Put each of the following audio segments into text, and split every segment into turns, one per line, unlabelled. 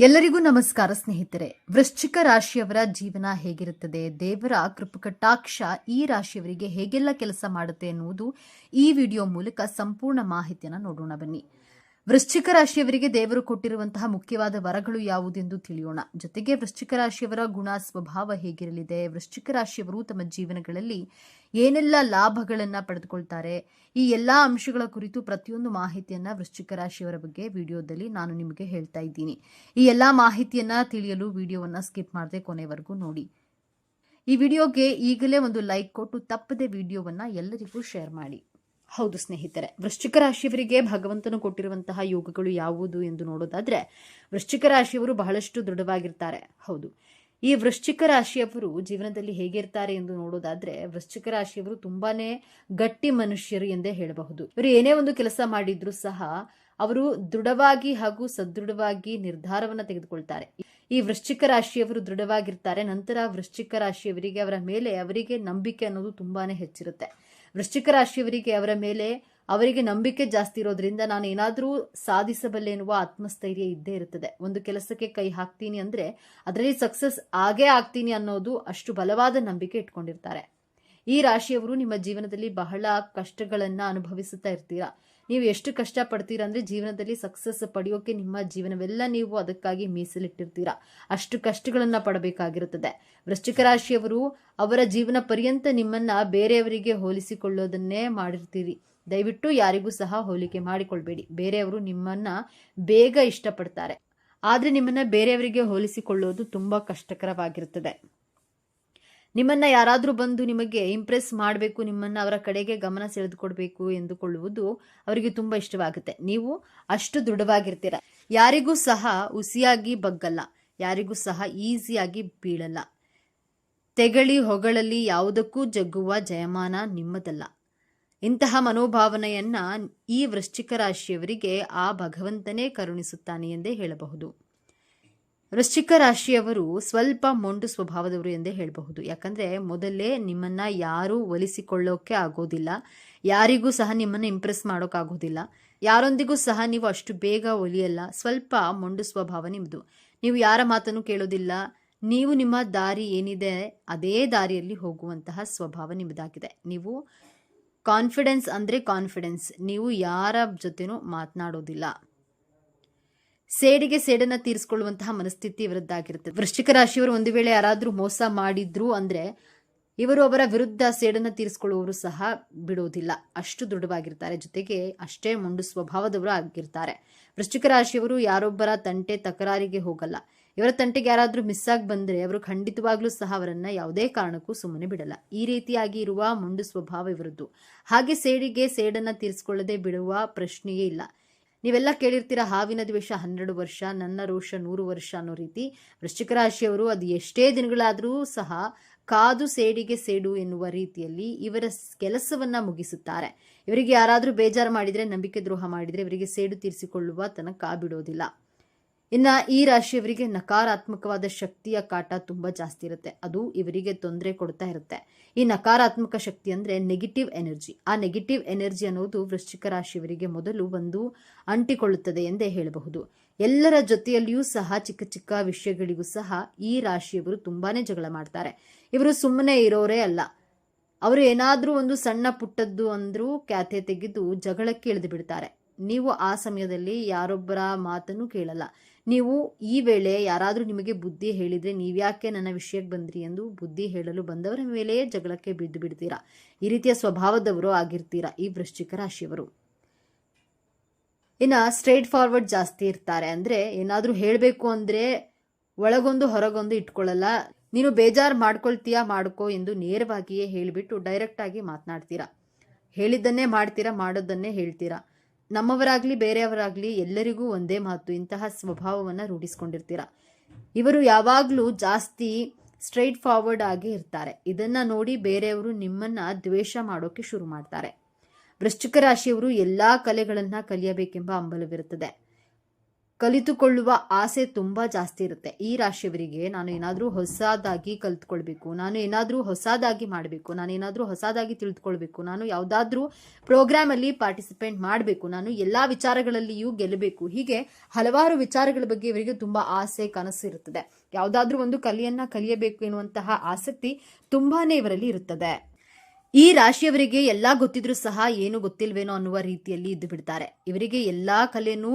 ಎಲ್ಲರಿಗೂ ನಮಸ್ಕಾರ ಸ್ನೇಹಿತರೆ. ವೃಶ್ಚಿಕ ರಾಶಿಯವರ ಜೀವನ ಹೇಗಿರುತ್ತದೆ? ದೇವರ ಕೃಪಕಟಾಕ್ಷ ಈ ರಾಶಿಯವರಿಗೆ ಹೇಗೆಲ್ಲ ಕೆಲಸ ಮಾಡುತ್ತೆ ಎನ್ನುವುದು ಈ ವಿಡಿಯೋ ಮೂಲಕ ಸಂಪೂರ್ಣ ಮಾಹಿತಿಯನ್ನು ನೋಡೋಣ ಬನ್ನಿ. ವೃಶ್ಚಿಕ ರಾಶಿಯವರಿಗೆ ದೇವರು ಕೊಟ್ಟಿರುವಂತಹ ಮುಖ್ಯವಾದ ವರಗಳು ಯಾವುದೆಂದು ತಿಳಿಯೋಣ. ಜೊತೆಗೆ ವೃಶ್ಚಿಕ ರಾಶಿಯವರ ಗುಣ, ಸ್ವಭಾವ ಹೇಗಿರಲಿದೆ? ವೃಶ್ಚಿಕ ರಾಶಿಯವರು ತಮ್ಮ ಜೀವನಗಳಲ್ಲಿ ಏನೆಲ್ಲ ಲಾಭಗಳನ್ನ ಪಡೆದುಕೊಳ್ತಾರೆ? ಈ ಎಲ್ಲಾ ಅಂಶಗಳ ಕುರಿತು ಪ್ರತಿಯೊಂದು ಮಾಹಿತಿಯನ್ನ ವೃಶ್ಚಿಕ ರಾಶಿಯವರ ಬಗ್ಗೆ ವಿಡಿಯೋದಲ್ಲಿ ನಾನು ನಿಮಗೆ ಹೇಳ್ತಾ ಇದ್ದೀನಿ. ಈ ಎಲ್ಲಾ ಮಾಹಿತಿಯನ್ನ ತಿಳಿಯಲು ವಿಡಿಯೋವನ್ನ ಸ್ಕಿಪ್ ಮಾಡದೆ ಕೊನೆವರೆಗೂ ನೋಡಿ. ಈ ವಿಡಿಯೋಗೆ ಈಗಲೇ ಒಂದು ಲೈಕ್ ಕೊಟ್ಟು ತಪ್ಪದೆ ವಿಡಿಯೋವನ್ನ ಎಲ್ಲರಿಗೂ ಶೇರ್ ಮಾಡಿ. ಹೌದು ಸ್ನೇಹಿತರೆ, ವೃಶ್ಚಿಕ ರಾಶಿಯವರಿಗೆ ಭಗವಂತನು ಕೊಟ್ಟಿರುವಂತಹ ಯೋಗಗಳು ಯಾವುದು ಎಂದು ನೋಡೋದಾದ್ರೆ, ವೃಶ್ಚಿಕ ರಾಶಿಯವರು ಬಹಳಷ್ಟು ದೃಢವಾಗಿರ್ತಾರೆ. ಹೌದು. ಈ ವೃಶ್ಚಿಕ ರಾಶಿಯವರು ಜೀವನದಲ್ಲಿ ಹೇಗಿರ್ತಾರೆ ಎಂದು ನೋಡೋದಾದ್ರೆ, ವೃಶ್ಚಿಕ ರಾಶಿಯವರು ತುಂಬಾನೇ ಗಟ್ಟಿ ಮನುಷ್ಯರು ಎಂದೇ ಹೇಳಬಹುದು. ಇವರು ಏನೇ ಒಂದು ಕೆಲಸ ಮಾಡಿದ್ರು ಸಹ ಅವರು ದೃಢವಾಗಿ ಹಾಗೂ ಸದೃಢವಾಗಿ ನಿರ್ಧಾರವನ್ನು ತೆಗೆದುಕೊಳ್ತಾರೆ. ಈ ವೃಶ್ಚಿಕ ರಾಶಿಯವರು ದೃಢವಾಗಿರ್ತಾರೆ, ನಂತರ ವೃಶ್ಚಿಕ ರಾಶಿಯವರಿಗೆ ಅವರ ಮೇಲೆ ಅವರಿಗೆ ನಂಬಿಕೆ ಅನ್ನೋದು ತುಂಬಾನೇ ಹೆಚ್ಚಿರುತ್ತೆ. ವೃಶ್ಚಿಕ ರಾಶಿಯವರಿಗೆ ಅವರ ಮೇಲೆ ಅವರಿಗೆ ನಂಬಿಕೆ ಜಾಸ್ತಿ ಇರೋದ್ರಿಂದ ನಾನು ಏನಾದರೂ ಸಾಧಿಸಬಲ್ಲೆ ಎನ್ನುವ ಆತ್ಮಸ್ಥೈರ್ಯ ಇದ್ದೇ ಇರುತ್ತದೆ. ಒಂದು ಕೆಲಸಕ್ಕೆ ಕೈ ಹಾಕ್ತೀನಿ ಅಂದರೆ ಅದರಲ್ಲಿ ಸಕ್ಸಸ್ ಆಗೇ ಆಗ್ತೀನಿ ಅನ್ನೋದು ಅಷ್ಟು ಬಲವಾದ ನಂಬಿಕೆ ಇಟ್ಕೊಂಡಿರ್ತಾರೆ. ಈ ರಾಶಿಯವರು ನಿಮ್ಮ ಜೀವನದಲ್ಲಿ ಬಹಳ ಕಷ್ಟಗಳನ್ನು ಅನುಭವಿಸುತ್ತಾ ಇರ್ತೀರಾ? ನೀವು ಎಷ್ಟು ಕಷ್ಟ ಪಡ್ತೀರಾ ಅಂದ್ರೆ ಜೀವನದಲ್ಲಿ ಸಕ್ಸಸ್ ಪಡೆಯೋಕೆ ನಿಮ್ಮ ಜೀವನವೆಲ್ಲ ನೀವು ಅದಕ್ಕಾಗಿ ಮೀಸಲಿಟ್ಟಿರ್ತೀರಾ. ಅಷ್ಟು ಕಷ್ಟಗಳನ್ನು ಪಡಬೇಕಾಗಿರುತ್ತದೆ. ವೃಶ್ಚಿಕ ರಾಶಿಯವರು ಅವರ ಜೀವನ ಪರ್ಯಂತ ನಿಮ್ಮನ್ನ ಬೇರೆಯವರಿಗೆ ಹೋಲಿಸಿಕೊಳ್ಳೋದನ್ನೇ ಮಾಡಿರ್ತೀರಿ. ದಯವಿಟ್ಟು ಯಾರಿಗೂ ಸಹ ಹೋಲಿಕೆ ಮಾಡಿಕೊಳ್ಬೇಡಿ. ಬೇರೆಯವರು ನಿಮ್ಮನ್ನ ಬೇಗ ಇಷ್ಟಪಡ್ತಾರೆ. ಆದ್ರೆ ನಿಮ್ಮನ್ನ ಬೇರೆಯವರಿಗೆ ಹೋಲಿಸಿಕೊಳ್ಳೋದು ತುಂಬಾ ಕಷ್ಟಕರವಾಗಿರುತ್ತದೆ. ನಿಮ್ಮನ್ನ ಯಾರಾದರೂ ಬಂದು ನಿಮಗೆ ಇಂಪ್ರೆಸ್ ಮಾಡಬೇಕು, ನಿಮ್ಮನ್ನ ಅವರ ಕಡೆಗೆ ಗಮನ ಸೆಳೆದುಕೊಡ್ಬೇಕು ಎಂದುಕೊಳ್ಳುವುದು ಅವರಿಗೆ ತುಂಬಾ ಇಷ್ಟವಾಗುತ್ತೆ. ನೀವು ಅಷ್ಟು ದೃಢವಾಗಿರ್ತೀರ. ಯಾರಿಗೂ ಸಹ ಹುಸಿಯಾಗಿ ಬಗ್ಗಲ್ಲ. ಯಾರಿಗೂ ಸಹ ಈಸಿಯಾಗಿ ಬೀಳಲ್ಲ. ತೆಗಳಿ ಹೊಗಳಲ್ಲಿ ಯಾವುದಕ್ಕೂ ಜಗ್ಗುವ ಜಯಮಾನ ನಿಮ್ಮದಲ್ಲ. ಇಂತಹ ಮನೋಭಾವನೆಯನ್ನ ಈ ವೃಶ್ಚಿಕ ರಾಶಿಯವರಿಗೆ ಆ ಭಗವಂತನೇ ಕರುಣಿಸುತ್ತಾನೆ ಎಂದೇ ಹೇಳಬಹುದು. ವೃಶ್ಚಿಕ ರಾಶಿಯವರು ಸ್ವಲ್ಪ ಮೊಂಡು ಸ್ವಭಾವದವರು ಎಂದೇ ಹೇಳಬಹುದು. ಯಾಕಂದ್ರೆ ಮೊದಲೇ ನಿಮ್ಮನ್ನ ಯಾರೂ ಒಲಿಸಿಕೊಳ್ಳೋಕೆ ಆಗೋದಿಲ್ಲ. ಯಾರಿಗೂ ಸಹ ನಿಮ್ಮನ್ನ ಇಂಪ್ರೆಸ್ ಮಾಡೋಕ್ಕಾಗೋದಿಲ್ಲ ಯಾರೊಂದಿಗೂ ಸಹ ನೀವು ಅಷ್ಟು ಬೇಗ ಒಲಿಯಲ್ಲ. ಸ್ವಲ್ಪ ಮೊಂಡು ಸ್ವಭಾವ ನಿಮ್ಮದು ನೀವು ಯಾರ ಮಾತನ್ನು ಕೇಳೋದಿಲ್ಲ. ನೀವು ನಿಮ್ಮ ದಾರಿ ಏನಿದೆ ಅದೇ ದಾರಿಯಲ್ಲಿ ಹೋಗುವಂತಹ ಸ್ವಭಾವ ನಿಮ್ಮದಾಗಿದೆ ನೀವು ಕಾನ್ಫಿಡೆನ್ಸ್ ಅಂದ್ರೆ ಕಾನ್ಫಿಡೆನ್ಸ್ ನೀವು ಯಾರ ಜೊತೆನೂ ಮಾತನಾಡೋದಿಲ್ಲ. ಸೇಡಿಗೆ ಸೇಡನ್ನ ತೀರಿಸಿಕೊಳ್ಳುವಂತಹ ಮನಸ್ಥಿತಿ ಇವರದ್ದಾಗಿರುತ್ತೆ. ವೃಶ್ಚಿಕ ರಾಶಿಯವರು ಒಂದು ವೇಳೆ ಯಾರಾದರೂ ಮೋಸ ಮಾಡಿದ್ರು ಅಂದ್ರೆ ಇವರು ಅವರ ವಿರುದ್ಧ ಸೇಡನ್ನ ತೀರಿಸಿಕೊಳ್ಳುವವರು ಸಹ ಬಿಡೋದಿಲ್ಲ ಅಷ್ಟು ದೃಢವಾಗಿರ್ತಾರೆ. ಜೊತೆಗೆ ಅಷ್ಟೇ ಮುಂಡು ಸ್ವಭಾವದವರು ಆಗಿರ್ತಾರೆ. ವೃಶ್ಚಿಕ ರಾಶಿಯವರು ಯಾರೊಬ್ಬರ ತಂಟೆ ತಕರಾರಿಗೆ ಹೋಗಲ್ಲ. ಇವರ ತಂಟೆಗೆ ಯಾರಾದರೂ ಮಿಸ್ ಆಗಿ ಬಂದ್ರೆ ಅವರು ಖಂಡಿತವಾಗ್ಲೂ ಸಹ ಅವರನ್ನ ಯಾವುದೇ ಕಾರಣಕ್ಕೂ ಸುಮ್ಮನೆ ಬಿಡಲ್ಲ. ಈ ರೀತಿಯಾಗಿ ಇರುವ ಮುಂಡು ಸ್ವಭಾವ ಇವರದ್ದು. ಹಾಗೆ ಸೇಡಿಗೆ ಸೇಡನ್ನ ತೀರಿಸಿಕೊಳ್ಳದೆ ಬಿಡುವ ಪ್ರಶ್ನೆಯೇ ಇಲ್ಲ. ನೀವೆಲ್ಲ ಕೇಳಿರ್ತೀರ ಹಾವಿನ ದ್ವೇಷ ಹನ್ನೆರಡು ವರ್ಷ, ನನ್ನ ರೋಷ ನೂರು ವರ್ಷ ಅನ್ನೋ ರೀತಿ. ವೃಶ್ಚಿಕ ರಾಶಿಯವರು ಅದು ಎಷ್ಟೇ ದಿನಗಳಾದರೂ ಸಹ ಕಾದು ಸೇಡಿಗೆ ಸೇಡು ಎನ್ನುವ ರೀತಿಯಲ್ಲಿ ಇವರ ಕೆಲಸವನ್ನ ಮುಗಿಸುತ್ತಾರೆ. ಇವರಿಗೆ ಯಾರಾದರೂ ಬೇಜಾರು ಮಾಡಿದ್ರೆ, ನಂಬಿಕೆ ದ್ರೋಹ ಮಾಡಿದ್ರೆ, ಇವರಿಗೆ ಸೇಡು ತೀರಿಸಿಕೊಳ್ಳುವ ತನಕ ಬಿಡೋದಿಲ್ಲ. ಇನ್ನ ಈ ರಾಶಿಯವರಿಗೆ ನಕಾರಾತ್ಮಕವಾದ ಶಕ್ತಿಯ ಕಾಟ ತುಂಬಾ ಜಾಸ್ತಿ ಇರುತ್ತೆ. ಅದು ಇವರಿಗೆ ತೊಂದರೆ ಕೊಡ್ತಾ ಇರುತ್ತೆ. ಈ ನಕಾರಾತ್ಮಕ ಶಕ್ತಿ ಅಂದ್ರೆ ನೆಗೆಟಿವ್ ಎನರ್ಜಿ ಆ ನೆಗೆಟಿವ್ ಎನರ್ಜಿ ಅನ್ನೋದು ವೃಶ್ಚಿಕ ರಾಶಿಯವರಿಗೆ ಮೊದಲು ಒಂದು ಅಂಟಿಕೊಳ್ಳುತ್ತದೆ ಎಂದೇ ಹೇಳಬಹುದು. ಎಲ್ಲರ ಜೊತೆಯಲ್ಲಿಯೂ ಸಹ ಚಿಕ್ಕ ಚಿಕ್ಕ ವಿಷಯಗಳಿಗೂ ಸಹ ಈ ರಾಶಿಯವರು ತುಂಬಾನೇ ಜಗಳ ಮಾಡ್ತಾರೆ. ಇವರು ಸುಮ್ಮನೆ ಇರೋರೇ ಅಲ್ಲ. ಅವರು ಏನಾದರೂ ಒಂದು ಸಣ್ಣ ಪುಟ್ಟದ್ದು ಅಂದ್ರೂ ಕ್ಯಾತೆ ತೆಗೆದು ಜಗಳಕ್ಕೆ ಇಳಿದು ಬಿಡ್ತಾರೆ. ನೀವು ಆ ಸಮಯದಲ್ಲಿ ಯಾರೊಬ್ಬರ ಮಾತನ್ನು ಕೇಳಲ್ಲ. ನೀವು ಈ ವೇಳೆ ಯಾರಾದರೂ ನಿಮಗೆ ಬುದ್ಧಿ ಹೇಳಿದರೆ ನೀವ್ಯಾಕೆ ನನ್ನ ವಿಷಯಕ್ಕೆ ಬಂದ್ರಿ ಎಂದು ಬುದ್ಧಿ ಹೇಳಲು ಬಂದವರ ಮೇಲೆಯೇ ಜಗಳಕ್ಕೆ ಬಿದ್ದು ಬಿಡ್ತೀರಾ? ಈ ರೀತಿಯ ಸ್ವಭಾವದವರು ಆಗಿರ್ತೀರಾ ಈ ವೃಶ್ಚಿಕ ರಾಶಿಯವರು? ಇನ್ನು ಸ್ಟ್ರೇಟ್ ಫಾರ್ವರ್ಡ್ ಜಾಸ್ತಿ ಇರ್ತಾರೆ. ಅಂದರೆ ಏನಾದರೂ ಹೇಳಬೇಕು ಅಂದರೆ ಒಳಗೊಂದು ಹೊರಗೊಂದು ಇಟ್ಕೊಳ್ಳಲ್ಲ. ನೀನು ಬೇಜಾರು ಮಾಡ್ಕೊಳ್ತೀಯಾ, ಮಾಡ್ಕೋ ಎಂದು ನೇರವಾಗಿಯೇ ಹೇಳಿಬಿಟ್ಟು ಡೈರೆಕ್ಟಾಗಿ ಮಾತನಾಡ್ತೀರಾ? ಹೇಳಿದ್ದನ್ನೇ ಮಾಡ್ತೀರಾ, ಮಾಡೋದನ್ನೇ ಹೇಳ್ತೀರಾ? ನಮ್ಮವರಾಗ್ಲಿ, ಬೇರೆಯವರಾಗ್ಲಿ ಎಲ್ಲರಿಗೂ ಒಂದೇ ಮಾತು, ಇಂತಹ ಸ್ವಭಾವವನ್ನು ರೂಢಿಸ್ಕೊಂಡಿರ್ತೀರ? ಇವರು ಯಾವಾಗಲೂ ಜಾಸ್ತಿ ಸ್ಟ್ರೈಟ್ ಫಾರ್ವರ್ಡ್ ಆಗಿ ಇರ್ತಾರೆ. ಇದನ್ನ ನೋಡಿ ಬೇರೆಯವರು ನಿಮ್ಮನ್ನ ದ್ವೇಷ ಮಾಡೋಕೆ ಶುರು ಮಾಡ್ತಾರೆ. ವೃಶ್ಚಿಕ ರಾಶಿಯವರು ಎಲ್ಲಾ ಕಲೆಗಳನ್ನ ಕಲಿಯಬೇಕೆಂಬ ಹಂಬಲವಿರುತ್ತದೆ. ಕಲಿತುಕೊಳ್ಳುವ ಆಸೆ ತುಂಬ ಜಾಸ್ತಿ ಇರುತ್ತೆ. ಈ ರಾಶಿಯವರಿಗೆ ನಾನು ಏನಾದರೂ ಹೊಸದಾಗಿ ಕಲಿತ್ಕೊಳ್ಬೇಕು, ನಾನು ಏನಾದರೂ ಹೊಸದಾಗಿ ಮಾಡಬೇಕು, ನಾನು ಏನಾದರೂ ಹೊಸದಾಗಿ ತಿಳಿದುಕೊಳ್ಬೇಕು ನಾನು ಯಾವುದಾದ್ರೂ ಪ್ರೋಗ್ರಾಮಲ್ಲಿ ಪಾರ್ಟಿಸಿಪೇಟ್ ಮಾಡಬೇಕು, ನಾನು ಎಲ್ಲ ವಿಚಾರಗಳಲ್ಲಿಯೂ ಗೆಲ್ಲಬೇಕು, ಹೀಗೆ ಹಲವಾರು ವಿಚಾರಗಳ ಬಗ್ಗೆ ಇವರಿಗೆ ತುಂಬ ಆಸೆ ಕನಸು ಇರುತ್ತದೆ. ಯಾವುದಾದ್ರೂ ಒಂದು ಕಲೆಯನ್ನು ಕಲಿಯಬೇಕು ಎನ್ನುವಂತಹ ಆಸಕ್ತಿ ತುಂಬಾನೇ ಇವರಲ್ಲಿ ಇರುತ್ತದೆ. ಈ ರಾಶಿಯವರಿಗೆ ಎಲ್ಲಾ ಗೊತ್ತಿದ್ರೂ ಸಹ ಏನು ಗೊತ್ತಿಲ್ವೇನೋ ಅನ್ನುವ ರೀತಿಯಲ್ಲಿ ಇದ್ದು ಬಿಡ್ತಾರೆ. ಇವರಿಗೆ ಎಲ್ಲಾ ಕಲೆನೂ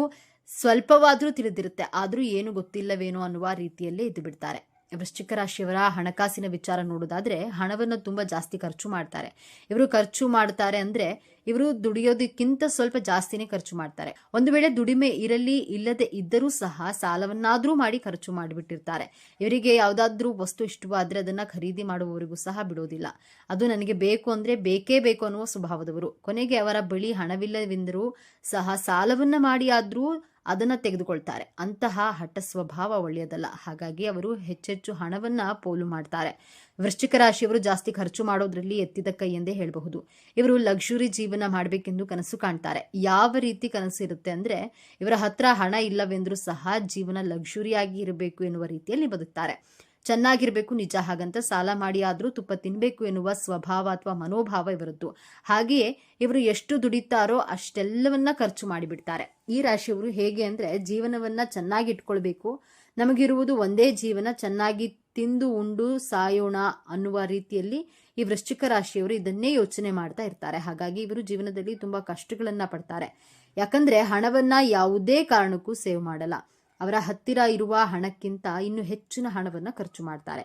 ಸ್ವಲ್ಪವಾದ್ರೂ ತಿಳಿದಿರುತ್ತೆ, ಆದ್ರೂ ಏನು ಗೊತ್ತಿಲ್ಲವೇನೋ ಅನ್ನುವ ರೀತಿಯಲ್ಲೇ ಇದ್ದು ಬಿಡ್ತಾರೆ. ವೃಶ್ಚಿಕ ರಾಶಿಯವರ ಹಣಕಾಸಿನ ವಿಚಾರ ನೋಡೋದಾದ್ರೆ ಹಣವನ್ನು ತುಂಬ ಜಾಸ್ತಿ ಖರ್ಚು ಮಾಡ್ತಾರೆ. ಇವರು ಖರ್ಚು ಮಾಡ್ತಾರೆ ಅಂದ್ರೆ ಇವರು ದುಡಿಯೋದಕ್ಕಿಂತ ಸ್ವಲ್ಪ ಜಾಸ್ತಿನೇ ಖರ್ಚು ಮಾಡ್ತಾರೆ. ಒಂದು ವೇಳೆ ದುಡಿಮೆ ಇರಲಿ, ಇಲ್ಲದೆ ಇದ್ದರೂ ಸಹ ಸಾಲವನ್ನಾದರೂ ಮಾಡಿ ಖರ್ಚು ಮಾಡಿಬಿಟ್ಟಿರ್ತಾರೆ. ಇವರಿಗೆ ಯಾವುದಾದ್ರೂ ವಸ್ತು ಇಷ್ಟವಾದ್ರೆ ಅದನ್ನ ಖರೀದಿ ಮಾಡುವವರಿಗೂ ಸಹ ಬಿಡೋದಿಲ್ಲ. ಅದು ನನಗೆ ಬೇಕು ಅಂದ್ರೆ ಬೇಕೇ ಬೇಕು ಅನ್ನುವ ಸ್ವಭಾವದವರು. ಕೊನೆಗೆ ಅವರ ಬಳಿ ಹಣವಿಲ್ಲವೆಂದರೂ ಸಹ ಸಾಲವನ್ನ ಮಾಡಿ ಆದ್ರೂ ಅದನ್ನ ತೆಗೆದುಕೊಳ್ತಾರೆ. ಅಂತಹ ಹಠ ಸ್ವಭಾವ ಒಳ್ಳೆಯದಲ್ಲ. ಹಾಗಾಗಿ ಅವರು ಹೆಚ್ಚೆಚ್ಚು ಹಣವನ್ನ ಪೋಲು ಮಾಡ್ತಾರೆ. ವೃಶ್ಚಿಕ ರಾಶಿಯವರು ಜಾಸ್ತಿ ಖರ್ಚು ಮಾಡೋದ್ರಲ್ಲಿ ಎತ್ತಿದ ಕೈ ಎಂದೇ ಹೇಳಬಹುದು. ಇವರು ಲಕ್ಸುರಿ ಜೀವನ ಮಾಡಬೇಕೆಂದು ಕನಸು ಕಾಣ್ತಾರೆ. ಯಾವ ರೀತಿ ಕನಸು ಇರುತ್ತೆ ಅಂದ್ರೆ, ಇವರ ಹತ್ರ ಹಣ ಇಲ್ಲವೆಂದರೂ ಸಹ ಜೀವನ ಲಕ್ಸುರಿಯಾಗಿ ಇರಬೇಕು ಎನ್ನುವ ರೀತಿಯಲ್ಲಿ ಬದುಕ್ತಾರೆ. ಚೆನ್ನಾಗಿರ್ಬೇಕು, ನಿಜ ಹಾಗಂತ ಸಾಲ ಮಾಡಿ ಆದರೂ ತುಪ್ಪ ತಿನ್ನಬೇಕು ಎನ್ನುವ ಸ್ವಭಾವ ಅಥವಾ ಮನೋಭಾವ ಇವರದ್ದು. ಹಾಗೆಯೇ ಇವರು ಎಷ್ಟು ದುಡಿತಾರೋ ಅಷ್ಟೆಲ್ಲವನ್ನ ಖರ್ಚು ಮಾಡಿಬಿಡ್ತಾರೆ. ಈ ರಾಶಿಯವರು ಹೇಗೆ ಅಂದ್ರೆ ಜೀವನವನ್ನ ಚೆನ್ನಾಗಿ ಇಟ್ಕೊಳ್ಬೇಕು ನಮಗಿರುವುದು ಒಂದೇ ಜೀವನ, ಚೆನ್ನಾಗಿ ತಿಂದು ಉಂಡು ಸಾಯೋಣ ಅನ್ನುವ ರೀತಿಯಲ್ಲಿ ಈ ವೃಶ್ಚಿಕ ರಾಶಿಯವರು ಇದನ್ನೇ ಯೋಚನೆ ಮಾಡ್ತಾ ಇರ್ತಾರೆ. ಹಾಗಾಗಿ ಇವರು ಜೀವನದಲ್ಲಿ ತುಂಬಾ ಕಷ್ಟಗಳನ್ನ ಪಡ್ತಾರೆ. ಯಾಕಂದ್ರೆ ಹಣವನ್ನ ಯಾವುದೇ ಕಾರಣಕ್ಕೂ ಸೇವ್ ಮಾಡಲ್ಲ. ಅವರ ಹತ್ತಿರ ಇರುವ ಹಣಕ್ಕಿಂತ ಇನ್ನು ಹೆಚ್ಚಿನ ಹಣವನ್ನು ಖರ್ಚು ಮಾಡ್ತಾರೆ.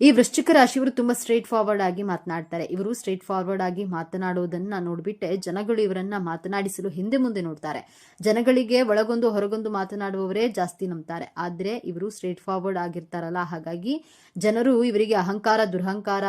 ಈ ವೃಶ್ಚಿಕ ರಾಶಿಯವರು ತುಂಬಾ ಸ್ಟ್ರೇಟ್ ಫಾರ್ವರ್ಡ್ ಆಗಿ ಮಾತನಾಡ್ತಾರೆ. ಇವರು ಸ್ಟ್ರೇಟ್ ಫಾರ್ವರ್ಡ್ ಆಗಿ ಮಾತನಾಡೋದನ್ನ ನೋಡ್ಬಿಟ್ಟೆ ಜನಗಳು ಇವರನ್ನ ಮಾತನಾಡಿಸಲು ಹಿಂದೆ ಮುಂದೆ ನೋಡ್ತಾರೆ. ಜನಗಳಿಗೆ ಒಳಗೊಂದು ಹೊರಗೊಂದು ಮಾತನಾಡುವವರೇ ಜಾಸ್ತಿ ನಂಬ್ತಾರೆ. ಆದ್ರೆ ಇವರು ಸ್ಟ್ರೇಟ್ ಫಾರ್ವರ್ಡ್ ಆಗಿರ್ತಾರಲ್ಲ, ಹಾಗಾಗಿ ಜನರು ಇವರಿಗೆ ಅಹಂಕಾರ, ದುರಹಂಕಾರ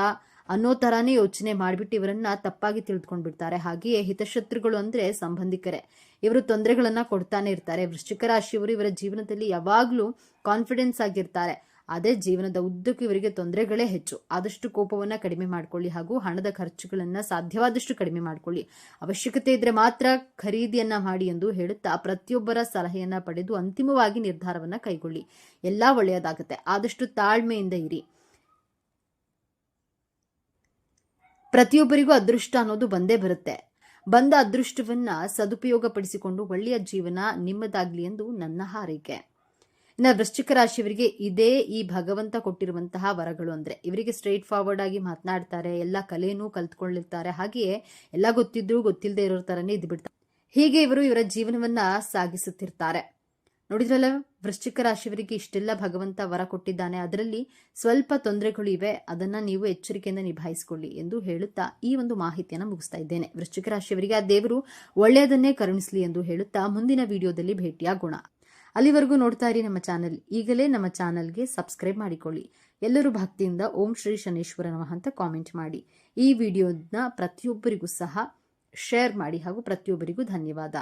ಅನ್ನೋ ತರಾನೇ ಯೋಚನೆ ಮಾಡಿಬಿಟ್ಟು ಇವರನ್ನ ತಪ್ಪಾಗಿ ತಿಳ್ಕೊಂಡ್ಬಿಡ್ತಾರೆ ಹಾಗೆಯೇ ಹಿತಶತ್ರುಗಳು ಅಂದ್ರೆ ಸಂಬಂಧಿಕರೇ. ಇವರು ತೊಂದರೆಗಳನ್ನ ಕೊಡ್ತಾನೆ ಇರ್ತಾರೆ. ವೃಶ್ಚಿಕ ರಾಶಿಯವರು ಇವರ ಜೀವನದಲ್ಲಿ ಯಾವಾಗಲೂ ಕಾನ್ಫಿಡೆನ್ಸ್ ಆಗಿರ್ತಾರೆ. ಅದೇ ಜೀವನದ ಉದ್ದಕ್ಕೂ ಇವರಿಗೆ ತೊಂದರೆಗಳೇ ಹೆಚ್ಚು. ಆದಷ್ಟು ಕೋಪವನ್ನ ಕಡಿಮೆ ಮಾಡ್ಕೊಳ್ಳಿ ಹಾಗೂ ಹಣದ ಖರ್ಚುಗಳನ್ನ ಸಾಧ್ಯವಾದಷ್ಟು ಕಡಿಮೆ ಮಾಡ್ಕೊಳ್ಳಿ. ಅವಶ್ಯಕತೆ ಇದ್ರೆ ಮಾತ್ರ ಖರೀದಿಯನ್ನ ಮಾಡಿ ಎಂದು ಹೇಳುತ್ತಾ ಪ್ರತಿಯೊಬ್ಬರ ಸಲಹೆಯನ್ನ ಪಡೆದು ಅಂತಿಮವಾಗಿ ನಿರ್ಧಾರವನ್ನ ಕೈಗೊಳ್ಳಿ. ಎಲ್ಲಾ ಒಳ್ಳೆಯದಾಗುತ್ತೆ. ಆದಷ್ಟು ತಾಳ್ಮೆಯಿಂದ ಇರಿ. ಪ್ರತಿಯೊಬ್ಬರಿಗೂ ಅದೃಷ್ಟ ಅನ್ನೋದು ಬಂದೇ ಬರುತ್ತೆ. ಬಂದ ಅದೃಷ್ಟವನ್ನ ಸದುಪಯೋಗ ಪಡಿಸಿಕೊಂಡು ಒಳ್ಳೆಯ ಜೀವನ ನಿಮ್ಮದಾಗ್ಲಿ ಎಂದು ನನ್ನ ಹಾರೈಕೆ. ಇನ್ನು ವೃಶ್ಚಿಕ ರಾಶಿಯವರಿಗೆ ಇದೇ ಈ ಭಗವಂತ ಕೊಟ್ಟಿರುವಂತಹ ವರಗಳು ಅಂದ್ರೆ ಇವರಿಗೆ ಸ್ಟ್ರೈಟ್ ಫಾರ್ವರ್ಡ್ ಆಗಿ ಮಾತನಾಡ್ತಾರೆ, ಎಲ್ಲ ಕಲೆನೂ ಕಲ್ತ್ಕೊಳ್ಳಿರ್ತಾರೆ, ಹಾಗೆಯೇ ಎಲ್ಲ ಗೊತ್ತಿದ್ರು ಗೊತ್ತಿಲ್ಲದೆ ಇರೋ ಥರನೇ ಇದ್ಬಿಡ್ತಾರೆ. ಹೀಗೆ ಇವರು ಇವರ ಜೀವನವನ್ನ ಸಾಗಿಸುತ್ತಿರ್ತಾರೆ. ನೋಡಿದ್ರಲ್ಲ, ವೃಶ್ಚಿಕ ರಾಶಿಯವರಿಗೆ ಇಷ್ಟೆಲ್ಲ ಭಗವಂತ ವರ ಕೊಟ್ಟಿದ್ದಾನೆ. ಅದರಲ್ಲಿ ಸ್ವಲ್ಪ ತೊಂದರೆಗಳು ಇವೆ. ಅದನ್ನ ನೀವು ಎಚ್ಚರಿಕೆಯಿಂದ ನಿಭಾಯಿಸಿಕೊಳ್ಳಿ ಎಂದು ಹೇಳುತ್ತಾ ಈ ಒಂದು ಮಾಹಿತಿಯನ್ನು ಮುಗಿಸ್ತಾ ಇದ್ದೇನೆ. ವೃಶ್ಚಿಕ ರಾಶಿಯವರಿಗೆ ಆ ದೇವರು ಒಳ್ಳೆಯದನ್ನೇ ಕರುಣಿಸಲಿ ಎಂದು ಹೇಳುತ್ತಾ ಮುಂದಿನ ವಿಡಿಯೋದಲ್ಲಿ ಭೇಟಿಯಾಗೋಣ. ಅಲ್ಲಿವರೆಗೂ ನೋಡ್ತಾ ಇರಿ ನಮ್ಮ ಚಾನೆಲ್. ಈಗಲೇ ನಮ್ಮ ಚಾನಲ್ಗೆ ಸಬ್ಸ್ಕ್ರೈಬ್ ಮಾಡಿಕೊಳ್ಳಿ. ಎಲ್ಲರೂ ಭಕ್ತಿಯಿಂದ ಓಂ ಶ್ರೀ ಶನೇಶ್ವರ ನಮಃ ಅಂತ ಕಾಮೆಂಟ್ ಮಾಡಿ. ಈ ವಿಡಿಯೋನ ಪ್ರತಿಯೊಬ್ಬರಿಗೂ ಸಹ ಶೇರ್ ಮಾಡಿ ಹಾಗೂ ಪ್ರತಿಯೊಬ್ಬರಿಗೂ ಧನ್ಯವಾದ.